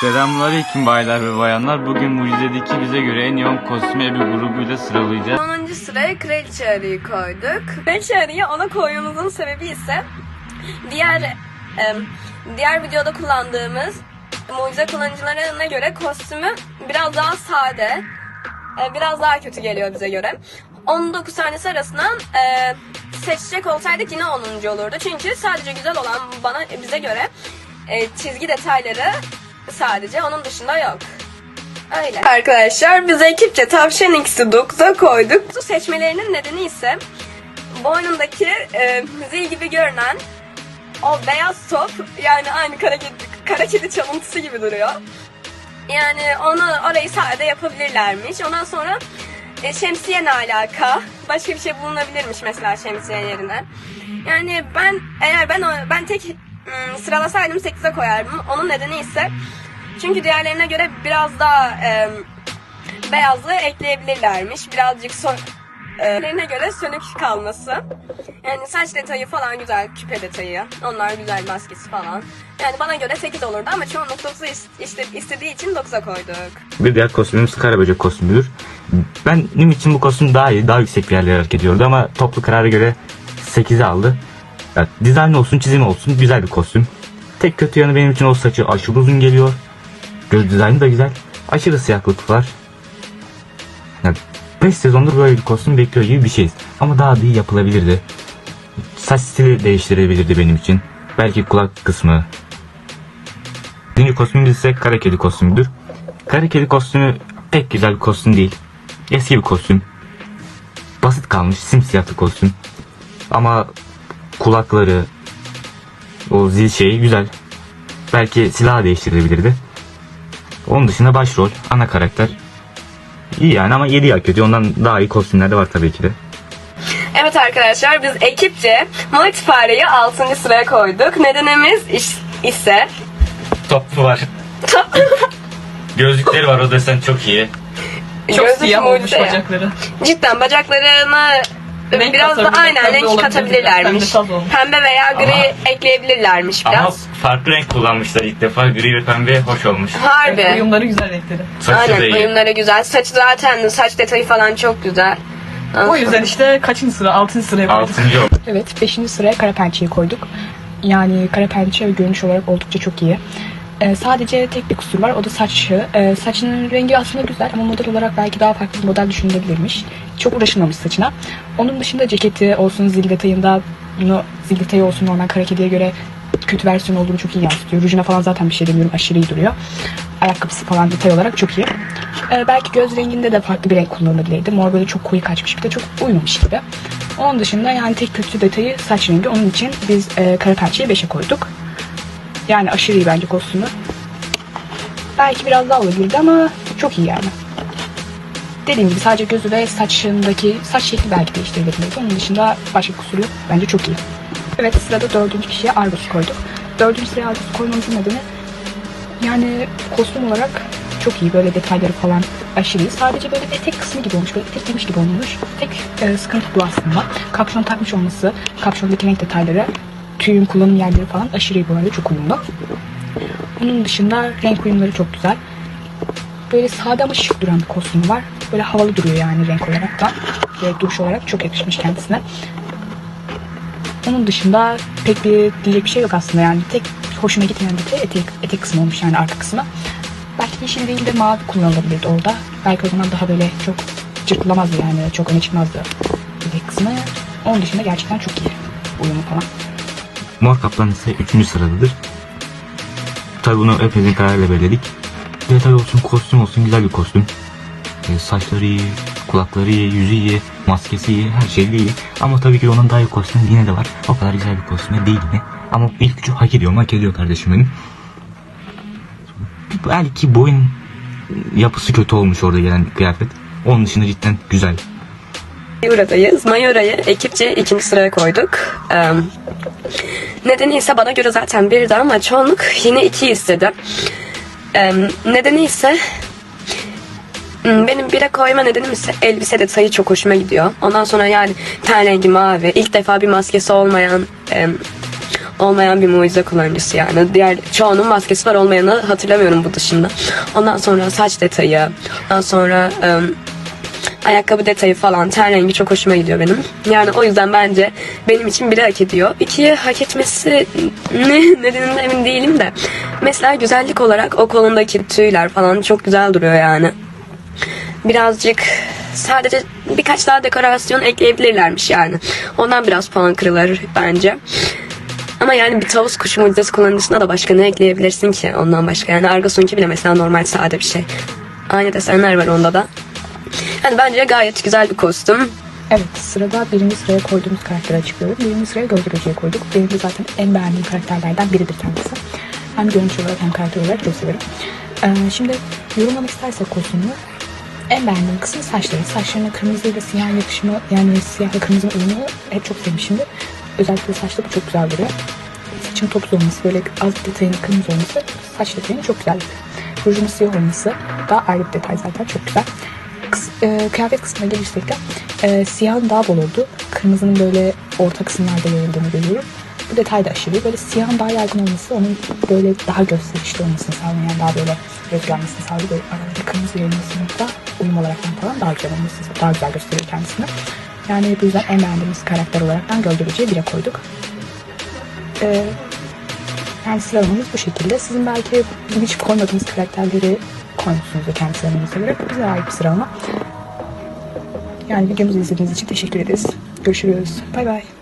Selamünaleyküm baylar ve bayanlar. Bugün Mucize'deki bize göre en yoğun kostümü bir grubuyla sıralayacağız. 10. sıraya kraliçe arıyı koyduk. Kraliçe arıyı ona koymamızın sebebi ise diğer diğer videoda kullandığımız mucize kullanıcılarına göre kostümü biraz daha sade, e, biraz daha kötü geliyor bize göre. 19 tanesi arasından e, seçecek olsaydık yine 10. olurdu. Çünkü sadece güzel olan bana bize göre e, çizgi detayları sadece onun dışında yok. Öyle. Arkadaşlar biz ekipçe tavşan X'i 9'a koyduk. Bu seçmelerinin nedeni ise boynundaki e, zil gibi görünen o beyaz top yani aynı kara kara kedi çalıntısı gibi duruyor. Yani onu orayı sade yapabilirlermiş. Ondan sonra e, şemsiye ne alaka? Başka bir şey bulunabilirmiş mesela şemsiye yerine. Yani ben eğer ben ben tek ım, sıralasaydım 8'e koyardım. Onun nedeni ise çünkü diğerlerine göre biraz daha e, beyazlığı ekleyebilirlermiş. Birazcık son e, göre sönük kalması. Yani saç detayı falan güzel, küpe detayı. Onlar güzel maskesi falan. Yani bana göre 8 olurdu ama çoğunluk 9'u is- işte istediği için 9'a koyduk. Bir diğer kostümümüz Karaböcek kostümüdür. Benim için bu kostüm daha iyi, daha yüksek bir yerlere hareket ediyordu ama toplu karara göre 8'i aldı. Ya, dizayn olsun, çizim olsun güzel bir kostüm. Tek kötü yanı benim için o saçı aşırı uzun geliyor. Göz dizaynı da güzel. Aşırı siyahlık var. Ya, 5 sezondur böyle bir kostüm bekliyor gibi bir şeyiz. Ama daha da iyi yapılabilirdi. Saç stili değiştirebilirdi benim için. Belki kulak kısmı. Birinci kostümümüz ise kara kedi kostümüdür. Kara kedi kostümü pek güzel bir kostüm değil. Eski bir kostüm. Basit kalmış simsiyah bir kostüm. Ama kulakları o zil şeyi güzel. Belki silahı değiştirilebilirdi. Onun dışında başrol, ana karakter iyi yani ama 7 hak ediyor. Ondan daha iyi kostümler de var tabii ki de. Evet arkadaşlar biz ekipçe Multi fareyi 6. sıraya koyduk. Nedenimiz iş- ise Toplu var. Gözlükleri var o desen çok iyi. Çok Gözlük siyah olmuş mucize. bacakları. Cidden bacaklarına Renk biraz da katabilir, aynen pembe renk olabilir, katabilirlermiş. pembe olmuş. Pembe veya gri Ama- ekleyebilirlermiş Ama biraz. farklı renk kullanmışlar ilk defa. Gri ve pembe hoş olmuş. Harbi. Evet, uyumları güzel renkleri. Saçı da Aynen iyi. uyumları güzel. Saçı zaten saç detayı falan çok güzel. O yüzden işte kaçıncı sıra? Altıncı sıraya koyduk. Altıncı oldu. Evet 5. sıraya kara pençeyi koyduk. Yani kara pençe görünüş olarak oldukça çok iyi. Ee, sadece tek bir kusur var o da saçı. Ee, saçının rengi aslında güzel ama model olarak belki daha farklı bir model düşünülebilirmiş. Çok uğraşılmamış saçına. Onun dışında ceketi olsun zil detayında bunu zil detayı olsun normal kara kediye göre kötü versiyon olduğunu çok iyi yansıtıyor. Rujuna falan zaten bir şey demiyorum aşırı iyi duruyor. Ayakkabısı falan detay olarak çok iyi. Ee, belki göz renginde de farklı bir renk kullanılabilirdi. Mor böyle çok koyu kaçmış bir de çok uymamış gibi. Onun dışında yani tek kötü detayı saç rengi. Onun için biz e, kara pençeyi 5'e koyduk. Yani aşırı iyi bence kostümü. Belki biraz daha olabilirdi ama çok iyi yani. Dediğim gibi sadece gözü ve saçındaki saç şekli belki değiştirilebilirdi. Onun dışında başka kusur yok. Bence çok iyi. Evet sırada dördüncü kişiye Argus koyduk. Dördüncü sıraya Argus koymamızın nedeni yani kostüm olarak çok iyi. Böyle detayları falan aşırı iyi. Sadece böyle etek kısmı gibi olmuş. Böyle etek giymiş gibi olmuş. Tek e, sıkıntı bu aslında. Kapşon takmış olması, kapşondaki renk detayları, tüyün kullanım yerleri falan aşırı bu arada. Çok uyumlu. Onun dışında renk uyumları çok güzel. Böyle sade ama şık duran bir kostümü var. Böyle havalı duruyor yani renk olarak da. Ve duruş olarak çok yakışmış kendisine. Onun dışında pek bir diyecek bir şey yok aslında yani. Tek hoşuma gitmeyen detay etek, etek kısmı olmuş yani arka kısmı. Belki yeşil değil de mavi kullanılabilirdi orada. Belki o zaman daha böyle çok cırtlamazdı yani. Çok öne çıkmazdı etek kısmı. Onun dışında gerçekten çok iyi uyumu falan. Mor Kaplan ise 3. sıradadır. Tabi bunu hepimizin kararıyla belirledik. Detay olsun, kostüm olsun güzel bir kostüm. E, saçları iyi, kulakları iyi, yüzü iyi, maskesi iyi, her şey iyi. Ama tabii ki onun daha iyi kostümü yine de var. O kadar güzel bir kostümü değil mi? Ama ilk üçü hak ediyor? Hak ediyor kardeşim benim. Belki boyun yapısı kötü olmuş orada gelen kıyafet. Onun dışında cidden güzel. Mayura'dayız. Mayura'yı ekipçe ikinci sıraya koyduk. Ee, nedeni ise bana göre zaten birdi ama çoğunluk yine iki istedi. Ee, nedeni ise hmm, benim bire koyma nedenim ise elbise detayı çok hoşuma gidiyor. Ondan sonra yani ten rengi mavi. ilk defa bir maskesi olmayan em, olmayan bir mucize kullanıcısı yani. Diğer çoğunun maskesi var olmayanı hatırlamıyorum bu dışında. Ondan sonra saç detayı, ondan sonra ım, ayakkabı detayı falan ten rengi çok hoşuma gidiyor benim. Yani o yüzden bence benim için biri hak ediyor. İkiyi hak etmesi ne nedeninde emin değilim de. Mesela güzellik olarak o kolundaki tüyler falan çok güzel duruyor yani. Birazcık sadece birkaç daha dekorasyon ekleyebilirlermiş yani. Ondan biraz puan kırılır bence. Ama yani bir tavus kuşu mucizesi kullanıcısına da başka ne ekleyebilirsin ki ondan başka. Yani Argos'unki bile mesela normal sade bir şey. Aynı desenler var onda da. Yani bence gayet güzel bir kostüm. Evet sırada birinci sıraya koyduğumuz karakteri açıklıyorum. Birinci sıraya Gözde Böceği koyduk. Benim de zaten en beğendiğim karakterlerden biridir kendisi. Hem görünüş olarak hem karakter olarak çok severim. Ee, şimdi yorumlamak istersek kostümü en beğendiğim kısmı saçları. Saçlarına kırmızıyla siyah yakışımı yani siyahla kırmızının uyumu hep çok sevmişimdir. Özellikle saçta bu çok güzel duruyor. Saçın topuz olması, böyle az bir detayının kırmızı olması saç detayını çok güzel yapıyor. Rujun siyah olması da ayrı bir detay zaten çok güzel. Kıs- e, kıyafet kısmına gelirsek de e, siyahın daha bol oldu. Kırmızının böyle orta kısımlarda yayıldığını görüyorum. Bu detay da aşırı. Böyle siyahın daha yaygın olması onun böyle daha gösterişli olmasını sağlıyor. Yani daha böyle göz gelmesini sağlıyor. Böyle arada kırmızı yayılmasını da uyum olarak falan daha güzel olması, daha güzel gösteriyor kendisini. Yani bu yüzden en beğendiğimiz karakter olarak Gölge Böceği 1'e koyduk. Ee, yani sıralamamız bu şekilde. Sizin belki hiç koymadığınız karakterleri koymuşsunuzdur kendi sıralamamıza göre. Bu bize ait bir sıralama. Yani videomuzu izlediğiniz için teşekkür ederiz. Görüşürüz. Bay bay.